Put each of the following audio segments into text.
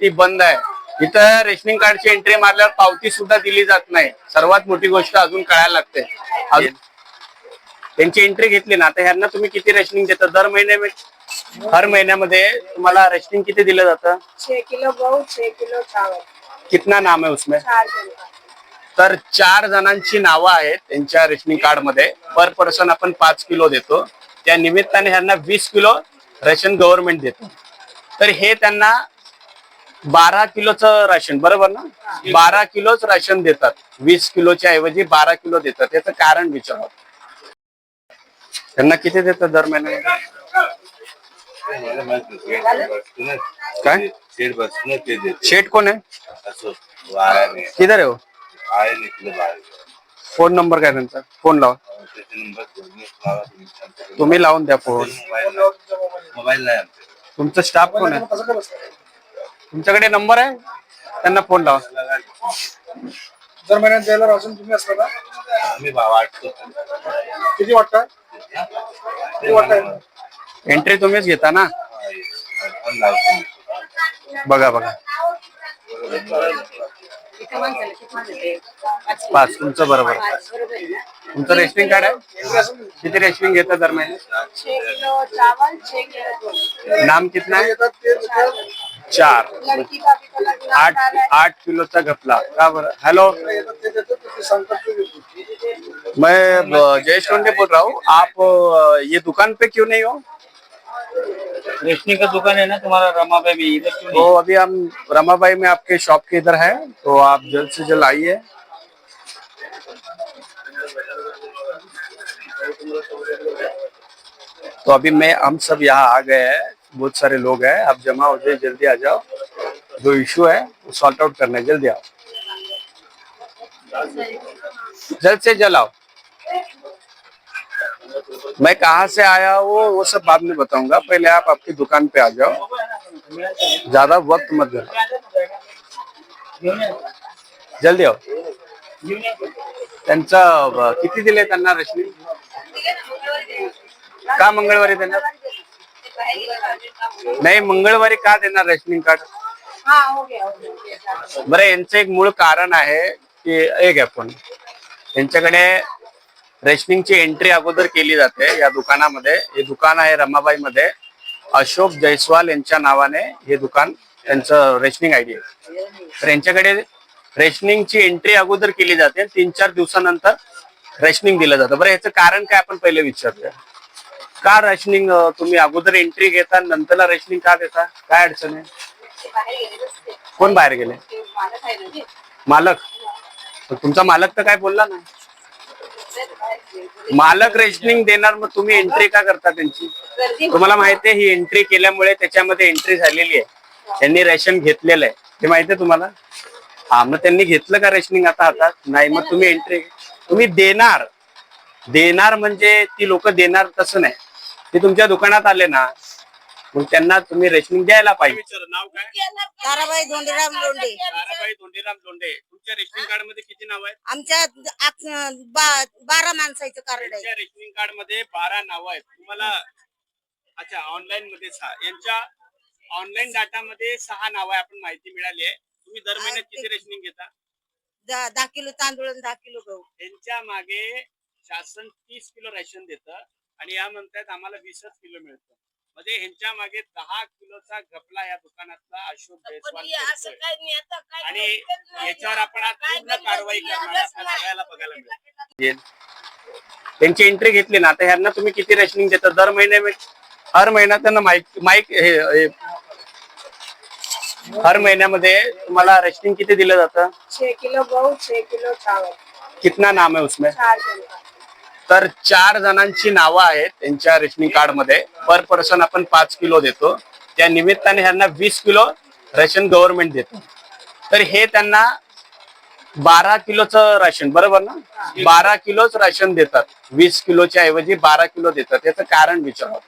पावती बंद आहे. इथं रेशनिंग कार्डची एंट्री मारल्यावर पावती सुद्धा दिली जात नाही. सर्वात मोठी गोष्ट अजून कळायला लागते. अजून त्यांची एंट्री घेतली ना आता ह्यांना तुम्ही किती रेशनिंग देता? दर महिन्यामध्ये हर महिन्यामध्ये तुम्हाला रेशनिंग किती दिलं जातं? किलो गहू छह किलो चावल. कितना नाम है उसमें? चार जन का तर चार जणांची नावं आहेत त्यांच्या रेशनिंग कार्डमध्ये पर पर्सन आपण पाच किलो देतो. त्या निमित्ताने ह्यांना वीस किलो रेशन गव्हर्नमेंट देतो. तर हे त्यांना बारा किलोचं राशन बरोबर ना? बारा किलोच राशन देतात. वीस किलोच्या ऐवजी बारा किलो देतात. याचं कारण विचारा. त्यांना किती देतात दर महिन्याला? काय? शेड बस न ते देते शेट कोण आहे? किधर आहे हो? फोन नंबर काय त्यांचा? फोन लावा. त्याचे तुम्ही लावून द्या फोन. मोबाईल नाही- तुमचं स्टाफ कोण आहे? तुमच्याकडे नंबर आहे? त्यांना फोन लावा. दर महिन्यात द्यायला राशन तुम्ही असता का आम्ही भाव वाटतो किती वाटतं? किती वाटतं? एंट्री तुम्हीच घेता ना? लावतो बघा बघा. पाच तुमचं बरोबर. तुमचं रेशनिंग कार्ड आहे? किती रेशनिंग घेता दर महिन्यात? छह किलो चावल छह किलो गहू नाम कितना है येतात ते देतात. चार। तो आठ आठ किलोचा घपला का बरं हॅलो. मैं जयेश टोंडे बोल रहा हूँ। आप ये दुकान पे क्यों नहीं हो? रेशनी का दुकान है ना तुम्हारा रमाबाई में इधर क्यों तो अभी हम रमाबाई में आपके शॉप के इधर है तो आप जल्द से जल्द आइए। तो अभी मैं हम सब यहाँ आ गए हैं। बहुत सारे लोग हैं। आप जमा हो जाए जल्दी आ जाओ। जो इशू है वो सॉर्ट आउट करना है। जल्दी आओ। जल्द से जल्द आओ। मैं कहा से आया हूँ वो सब बाद में बताऊँगा। पहले आप आपकी दुकान पे आ जाओ। ज़्यादा वक्त मत देना। जल्दी आओ। अ, किती दिले रश्मी? का मंगळवारी देणार नाही मंगळवारी का देणार रेशनिंग कार्ड? हाँ हो बरं यांचं एक मूळ कारण आहे की एक आहे पण यांच्याकडे रेशनिंगची एंट्री अगोदर केली जाते या दुकानामध्ये. हे दुकान आहे रमाबाई मध्ये अशोक जयस्वाल यांच्या नावाने हे दुकान त्यांचं रेशनिंग आयडी आहे. तर यांच्याकडे रेशनिंगची एंट्री अगोदर केली जाते. तीन चार दिवसानंतर रेशनिंग दिलं जातं. बरं याचं कारण काय आपण पहिले विचारूया? का रेशनिंग तुम्ही अगोदर एंट्री घेता नंतरला रेशनिंग का देता? काय अडचण आहे? कोण बाहेर गेले? मालक. तुमचा मालक तर काय बोलला ना मालक रेशनिंग देणार मग तुम्ही एंट्री का करता त्यांची? तुम्हाला माहिती आहे ही एंट्री केल्यामुळे त्याच्यामध्ये एंट्री झालेली आहे. त्यांनी रेशन घेतलेलं आहे. ते माहिती आहे तुम्हाला? हा मग त्यांनी घेतलं का रेशनिंग आता हातात? नाही मग तुम्ही एंट्री तुम्ही देणार. देणार म्हणजे ती लोक देणार तसं नाही. ते तुमच्या दुकानात आले ना मग त्यांना तुम्ही रेशनिंग द्यायला पाहिजे. नाव काय? ताराबाई धोंडीराम लोंढे. ताराबाई धोंडीराम लोंढे. तुमच्या रेशनिंग कार्डमध्ये किती नाव आहेत? आमच्या आत- बा- बारा माणसाचं कार्ड आहे. त्यांच्या रेशनिंग कार्डमध्ये बारा नाव आहेत. तुम्हाला अच्छा ऑनलाईन मध्ये सहा. यांच्या ऑनलाईन डाटा मध्ये सहा नाव आहे आपण माहिती मिळाली आहे. तुम्ही दर महिन्यात किती रेशनिंग घेता? दहा दहा किलो तांदूळ आणि दहा किलो गहू. त्यांच्या मागे शासन तीस किलो रेशन देतं. आणि या म्हणतात आम्हाला वीसच किलो मिळतं. म्हणजे ह्यांच्या मागे दहा किलोचा घपला या दुकानातला अशोक जयस्वाल करतोय. आणि याच्यावर आपण आज पूर्ण कारवाई करणार आहे. आपल्या सगळ्याला बघायला मिळेल. त्यांची एंट्री घेतली ना आता ह्यांना तुम्ही किती रेशनिंग देता? दर महिने हर महिना त्यांना माईक माईक हे हे- हर महिन्यामध्ये तुम्हाला रेशनिंग किती दिलं जातं? छह किलो गहू छह किलो चावल. कितना नाम है उसमें? चार जन का. तर चार जणांची नावं आहेत त्यांच्या रेशनिंग कार्डमध्ये. पर पर्सन आपण पाच किलो देतो. त्या निमित्ताने ह्यांना वीस किलो रेशन गव्हर्नमेंट देतो. तर हे त्यांना बारा किलोचं राशन बरोबर ना? बारा किलोच राशन देतात. वीस किलोच्या ऐवजी बारा किलो देतात. याचं कारण विचारा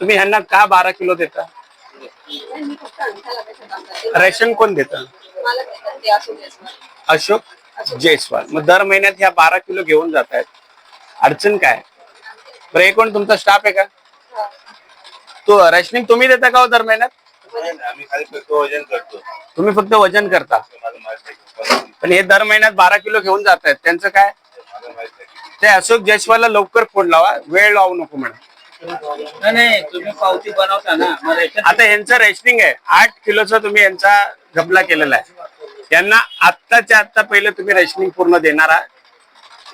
तुम्ही ह्यांना का बारा किलो देता? रेशन कोण देतं? अशोक? जयस्वाल. मग दर महिन्यात ह्या बारा किलो घेऊन जात आहेत अडचण काय? बरं हे कोण? तुमचा स्टाफ आहे का? तो रेशनिंग तुम्ही देता का हो दर महिन्यात? नाही, नाही, आम्ही खाली फक्त वजन करतो. तुम्ही फक्त वजन करता. पण हे दर महिन्यात बारा किलो घेऊन जात आहेत त्यांचं काय? ते अशोक जयस्वालला लवकर फोन लावा. वेळ लावू नको म्हणा. नाही तुम्ही पावती बनवता ना. आता यांचं रेशनिंग आहे. आठ किलोचा तुम्ही यांचा घपला केलेला आहे. यांना आत्ताच्या आत्ता पहिले तुम्ही रेशनिंग पूर्ण देणार आहात.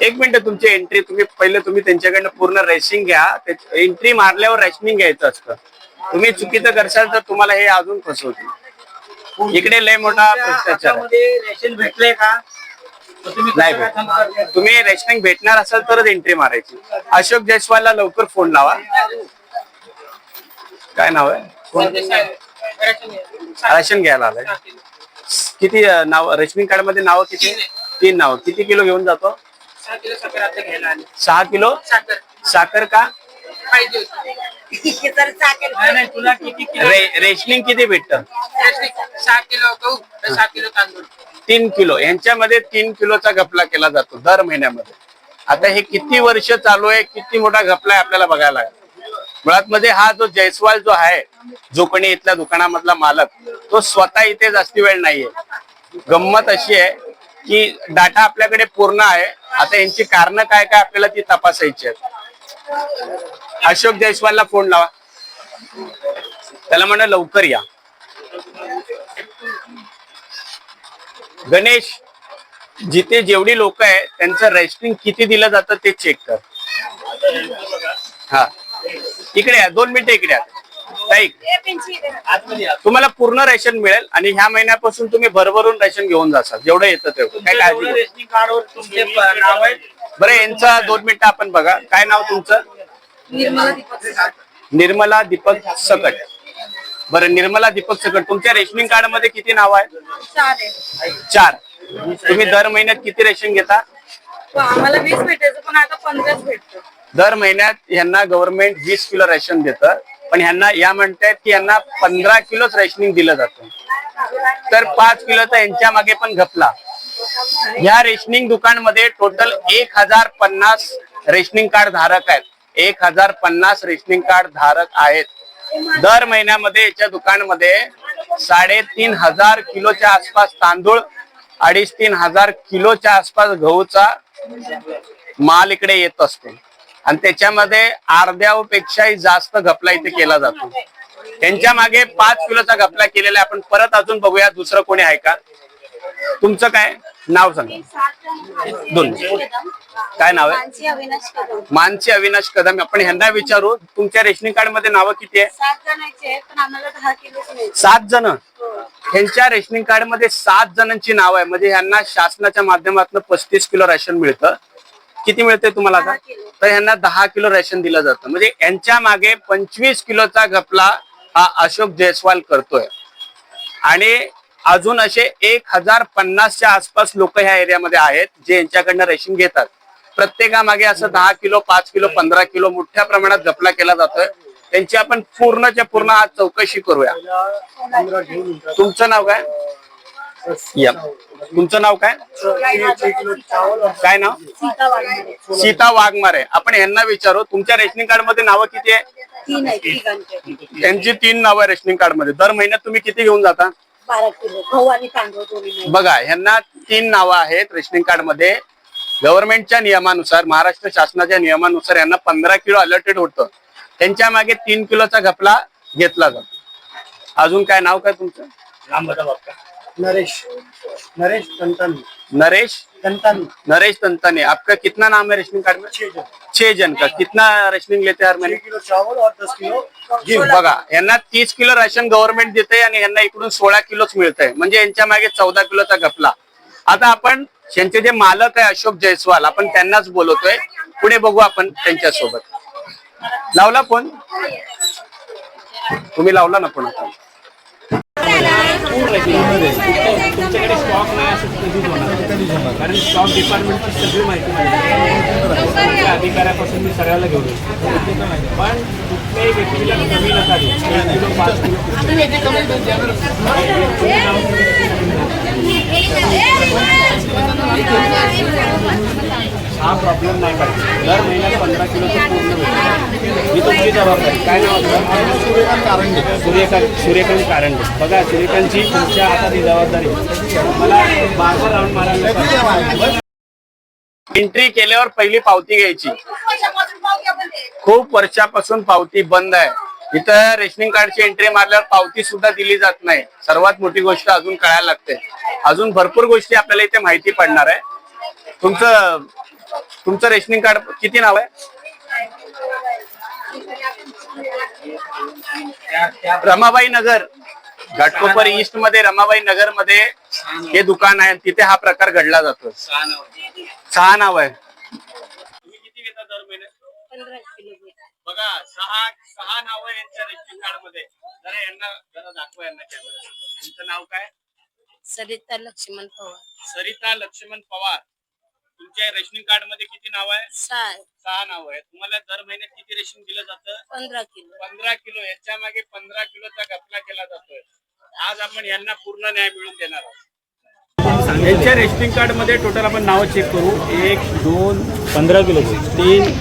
एक मिनिट तुमची एंट्री तुम्ही पहिले तुम्ही त्यांच्याकडनं पूर्ण रेशिंग घ्या. एंट्री मारल्यावर रेशनिंग घ्यायचं असतं. तुम्ही चुकीचं करशाल तर तुम्हाला हे अजून फसवतील. इकडे लय मोठा भ्रष्टाचार रेशन भेटले का? नाही? तुम्ही रेशनिंग भेटणार असाल तरच एंट्री मारायची. अशोक जयस्वालला लवकर फोन लावा. काय नाव आहे? राशन घ्यायला आलाय. किती अं, नाव रेशनिंग कार्डमध्ये नाव किती? तीन नाव. किती किलो घेऊन जातो? सहा किलो साखर का? तर नाही नाही तुला किती किलो रे, रेशनिंग किती भेटत? सहा किलो गहू सहा किलो तांदूळ. तीन किलो. यांच्यामध्ये तीन किलोचा घपला केला जातो दर महिन्यामध्ये. आता हे किती वर्ष चालू आहे? किती मोठा घपला आहे आपल्याला बघायला लागेल. मुळात मध्ये हा जो जयस्वाल जो आहे जोकणी इथल्या दुकानामधला मालक तो स्वतः इथे जास्ती वेळ नाहीये. गंमत अशी आहे की डाटा आपल्याकडे पूर्ण आहे. आता यांची कारण काय काय आपल्याला ती तपासायची आहेत. अशोक जयस्वालला फोन लावा. त्याला म्हणा लवकर या. गणेश जिथे जेवढी लोक आहे त्यांचं रेस्टिंग किती दिलं जातं ते चेक कर. हा. इकडे या दोन मिनिटं इकडे या. ताई. तुम्हाला पूर्ण रेशन मिळेल आणि ह्या महिन्यापासून तुम्ही भरभरून रेशन घेऊन जासाल. जेवढं येतं तेवढं. काय काळजी. रेशनिंग कार्डवर तुमचे नाव आहे. बरं यांचं दोन मिनिटं आपण बघा. काय नाव तुमचं? निर्मला दीपक सकट बरं निर्मला दीपक सकट तुमच्या रेशनिंग कार्डमध्ये किती नाव आहे? चार तुम्ही दर महिन्यात किती रेशन घेता? आम्हाला वीस भेटायचं पण आता पंधराच भेटतो. दर महिन्यात यांना गव्हर्नमेंट वीस किलो रेशन देतं. पण ह्यांना या म्हणतायत की यांना पंधरा किलोच रेशनिंग दिलं जातं. तर पाच किलो तर यांच्या मागे पण घपला. या रेशनिंग दुकानमध्ये टोटल एक हजार पन्नास रेशनिंग कार्ड धारक आहेत. एक हजार पन्नास रेशनिंग कार्ड धारक आहेत. दर महिन्यामध्ये याच्या दुकानमध्ये साडेतीन हजार किलोच्या आसपास तांदूळ अडीच तीन हजार किलोच्या आसपास गहूचा माल इकडे येत असतो. आणि त्याच्यामध्ये अर्ध्यापेक्षाही जास्त घपला इथे केला जातो. त्यांच्या मागे पाच किलोचा घपला केलेला आहे. आपण परत अजून बघूया दुसरं कोणी आहे का? तुमचं काय? नाव सांगा. दोन. काय नाव आहे? मानसी अविनाश कदम. आपण ह्यांना विचारू तुमच्या रेशनिंग कार्डमध्ये नावं किती आहे? सात जण? ह्यांच्या रेशनिंग कार्डमध्ये सात जणांची नाव आहे. म्हणजे ह्यांना शासनाच्या माध्यमातून पस्तीस किलो रेशन मिळतं. किती मिळते तुम्हाला आता? तर ह्यांना दहा किलो रेशन दिलं जातं. म्हणजे यांच्या मागे पंचवीस किलोचा घपला हा अशोक जयस्वाल करतोय. आणि अजून असे एक हजार पन्नासच्या आसपास लोक ह्या एरियामध्ये आहेत जे यांच्याकडनं रेशन घेतात. प्रत्येकामागे असं दहा किलो पाच किलो पंधरा किलो मोठ्या प्रमाणात घपला केला जातोय. त्यांची आपण पूर्णच्या पूर्ण आज चौकशी करूया. तुमचं नाव काय? या. तुमचं नाव काय? काय नाव? सीता वाघमारे. आपण यांना विचारू तुमच्या रेशनिंग कार्डमध्ये नावं किती आहे? तीन आहे तिघांचे त्यांची तीन नावं आहे रेशनिंग कार्डमध्ये दर महिन्यात तुम्ही किती घेऊन जाता? बारा किलो. गहू आणि तांदूळ दोन्ही मिळून. बघा ह्यांना तीन नावं आहेत रेशनिंग कार्डमध्ये गव्हर्नमेंटच्या नियमानुसार महाराष्ट्र शासनाच्या नियमानुसार यांना पंधरा किलो अलर्टेड होतं. त्यांच्या मागे तीन किलोचा घपला घेतला जातो. अजून काय नाव काय तुमचं. नरेश नरेश तंतानी. नरेश? तंतानी. नरेश तंताने. आपका कितना नाम है रेशनिंग कार्ड में? छह जन. छह जन का. कितना रेशनिंग लेते हैं हर महीने किलो चावल और दस किलो बघा यांना तीस किलो राशन गव्हर्नमेंट देते आणि यांना इकडून सोळा किलोच मिळतंय म्हणजे यांच्या मागे चौदा किलोचा घपला आता आपण यांचे जे मालक आहे अशोक जयस्वाल आपण त्यांनाच बोलवतोय. पुढे बघू आपण त्यांच्यासोबत लावला फोन? तुम्ही लावला ना फोन तुमच्याकडे स्टॉक नाही असं कधीच होणार कारण स्टॉक डिपार्टमेंटची सगळी माहिती माझ्याकडे अधिकाऱ्यापासून मी सगळ्याला घेऊन येतो. पण कुठल्याही व्यक्तीला कमी नका देऊ. एक किलो पाच किलो हा प्रॉब्लेम नाही पाहिजे. दर महिन्यात पंधरा किलोचं पूर्ण भेटेल ही तुमची जबाबदारी. काय नाव आपलं? सूर्यकांत कारंडे. सूर्यकांत सूर्यकांत कारंडे. बघा सूर्यकांतची तुमच्या हातात ही जबाबदारी. मला मागं राऊंड मारायला एंट्री केल्यावर पहिली पावती घ्यायची. खूप वर्षापासून पावती बंद आहे. इथं रेशनिंग कार्डची एंट्री मारल्यावर पावती सुद्धा दिली जात नाही. सर्वात मोठी गोष्ट अजून कळायला लागते. अजून भरपूर गोष्टी आपल्याला इथे माहिती पडणार आहे. तुमचं तुमचं रेशनिंग कार्ड किती नाव आहे? रमाबाई नगर घाटकोपर ईस्टमध्ये रमाबाई नगरमध्ये हे दुकान आहे तिथे हा प्रकार घडला जातो सहा नाव आहे. तुम्ही किती घेता दर महिन्यात पंधरा किलो भेट. बघा सहा सहा नाव आहे यांच्या रेशनिंग कार्डमध्ये जरा यांना जरा दाखवा यांना कॅमेरा तुमचं नाव काय? सरिता लक्ष्मण पवार. सरिता लक्ष्मण पवार. तुमच्या रेशनिंग कार्डमध्ये किती नाव आहे? सहा नाव आहे. तुम्हाला दर महिन्यात किती रेशन दिलं जातं? पंधरा किलो. पंधरा किलो. याच्या मागे पंधरा किलोचा घपला केला जातोय. आज आपण यांना पूर्ण न्याय मिळवून देणार आहोत. यांच्या रेशनिंग कार्डमध्ये टोटल आपण नावं चेक करू. एक दोन पंधरा किलो. तीन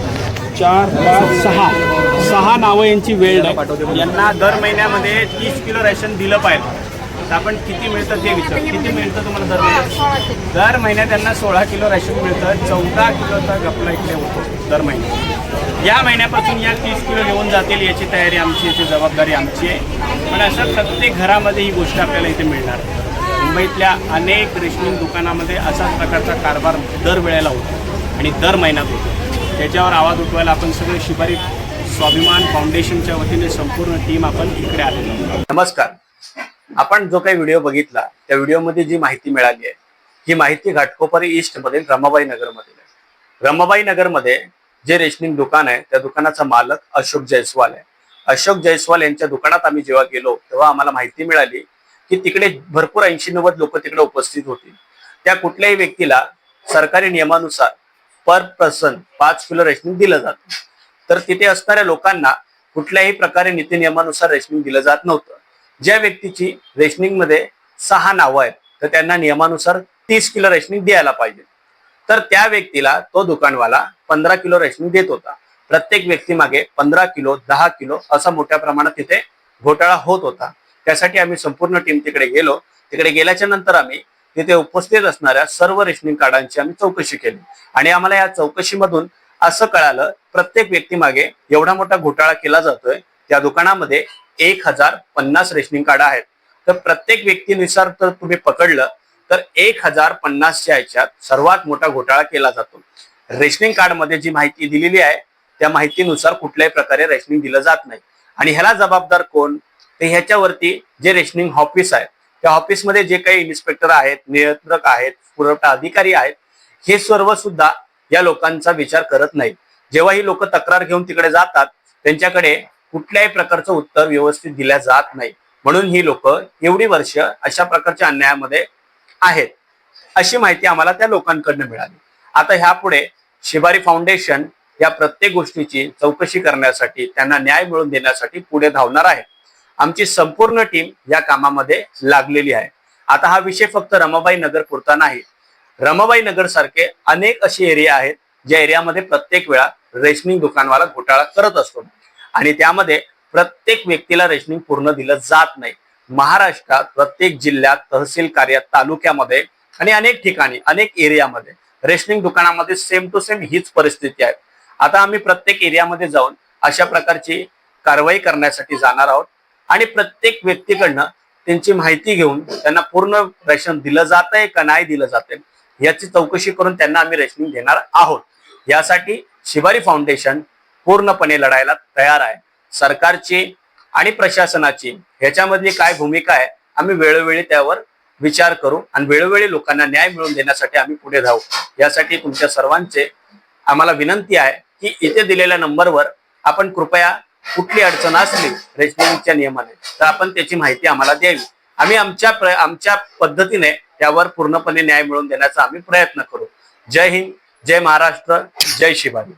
चार पाच सहा. सहा नावं यांची वेळ आहे यांना दर महिन्यामध्ये तीस किलो रेशन दिलं पाहिजे. आपण किती मिळतं ते विचार. किती मिळतं तुम्हाला दर महिन्यात? दर महिन्यात त्यांना सोळा किलो रेशन मिळतं. चौदा किलोचा गपला इकडे होतो दर महिन्यात. या महिन्यापासून या तीस किलो घेऊन जातील याची तयारी आमची याची जबाबदारी आमची आहे. पण असं प्रत्येक घरामध्ये ही गोष्ट आपल्याला इथे मिळणार. मुंबईतल्या अनेक रेशनिंग दुकानामध्ये असाच प्रकारचा कारभार दर वेळेला होतो आणि दर महिन्यात होतो. त्याच्यावर आवाज उठवायला आपण सगळे शिबारी स्वाभिमान फाउंडेशनच्या वतीने संपूर्ण टीम आपण इकडे आलेलो नमस्कार. आपण जो काही व्हिडिओ बघितला त्या व्हिडिओमध्ये जी माहिती मिळाली आहे ही माहिती घाटकोपरी ईस्ट मधील रमाबाई नगर मधील आहे. रमाबाई नगरमध्ये जे रेशनिंग दुकान आहे त्या दुकानाचा मालक अशोक जयस्वाल आहे. अशोक जयस्वाल यांच्या दुकानात आम्ही जेव्हा गेलो तेव्हा आम्हाला माहिती मिळाली की तिकडे भरपूर ऐंशी नव्वद लोक तिकडे उपस्थित होती. त्या कुठल्याही व्यक्तीला सरकारी नियमानुसार पर पर्सन पाच किलो रेशनिंग दिलं जातं. तर तिथे असणाऱ्या लोकांना कुठल्याही प्रकारे नीती नियमानुसार रेशनिंग दिलं जात नव्हतं. ज्या व्यक्तीची रेशनिंगमध्ये सहा नावं आहेत तर त्यांना नियमानुसार तीस किलो रेशनिंग द्यायला पाहिजे. तर त्या व्यक्तीला तो दुकानवाला पंधरा किलो रेशनिंग देत होता. प्रत्येक व्यक्तीमागे पंधरा किलो दहा किलो असा मोठ्या प्रमाणात तिथे घोटाळा होत होता. त्यासाठी आम्ही संपूर्ण टीम तिकडे गेलो. तिकडे गेल्याच्यानंतर आम्ही तिथे उपस्थित असणाऱ्या सर्व रेशनिंग कार्डांची आम्ही चौकशी केली. आणि आम्हाला या चौकशीमधून असं कळालं प्रत्येक व्यक्तीमागे एवढा मोठा घोटाळा केला जातोय. त्या दुकानामध्ये एक हजार पन्नास रेशनिंग कार्ड आहेत. तर प्रत्येक व्यक्तीनुसार तर तुम्ही पकडलं तर एक हजार पन्नासच्या ह्याच्यात सर्वात मोठा घोटाळा केला जातो. रेशनिंग कार्डमध्ये जी माहिती दिलेली आहे त्या माहितीनुसार कुठल्याही प्रकारे रेशनिंग दिलं जात नाही. आणि ह्याला जबाबदार कोण? तर ह्याच्यावरती जे रेशनिंग ऑफिस आहे त्या ऑफिसमध्ये जे काही इन्स्पेक्टर आहेत नियंत्रक आहेत पुरवठा अधिकारी आहेत हे सर्व सुद्धा या लोकांचा विचार करत नाही जेव्हा ही लोक तक्रार घेऊन तिकडे जातात त्यांच्याकडे कुठल्याही प्रकारचं उत्तर व्यवस्थित दिल्या जात नाही. म्हणून ही लोक एवढी वर्ष अशा प्रकारच्या अन्यायामध्ये आहेत. अशी माहिती आम्हाला त्या लोकांकडनं मिळाली. आता ह्यापुढे शिबारी फाउंडेशन या प्रत्येक गोष्टीची चौकशी करण्यासाठी त्यांना न्याय मिळवून देण्यासाठी पुढे धावणार आहे. आमची संपूर्ण टीम या कामामध्ये लागलेली आहे. आता हा विषय फक्त रमाबाई नगर पुरता नाही. रमाबाई नगर सारखे अनेक असे एरिया आहेत ज्या एरियामध्ये प्रत्येक वेळा रेशनिंग दुकानवाला घोटाळा करत असतो. आणि त्यामध्ये प्रत्येक व्यक्तीला रेशनिंग पूर्ण दिलं जात नाही. महाराष्ट्रात प्रत्येक जिल्ह्यात तहसील कार्यात तालुक्यामध्ये आणि अनेक ठिकाणी अनेक एरियामध्ये रेशनिंग दुकानामध्ये सेम टू सेम हीच परिस्थिती आहे. आता आम्ही प्रत्येक एरियामध्ये जाऊन अशा प्रकारची कारवाई करण्यासाठी जाणार आहोत आणि प्रत्येक व्यक्तीकडनं त्यांची माहिती घेऊन त्यांना पूर्ण रेशन दिलं जात आहे का नाही दिलं जात आहे याची चौकशी करून त्यांना आम्ही रेशनिंग देणार आहोत. यासाठी शिबारी फाउंडेशन पूर्णपणे लढायला तयार आहे. सरकारची आणि प्रशासनाची ह्याच्यामधली काय भूमिका आहे आम्ही वेळोवेळी त्यावर विचार करू आणि वेळोवेळी लोकांना न्याय मिळवून देण्यासाठी आम्ही पुढे जाऊ यासाठी तुमच्या सर्वांचे आम्हाला विनंती आहे की इथे दिलेल्या नंबरवर आपण कृपया कुठली अडचण असली रेशनिंगच्या नियमाने तर आपण त्याची माहिती आम्हाला द्यावी आम्ही आमच्या आमच्या पद्धतीने त्यावर पूर्णपणे न्याय मिळवून देण्याचा आम्ही प्रयत्न करू. जय हिंद जय महाराष्ट्र जय शिवाजी.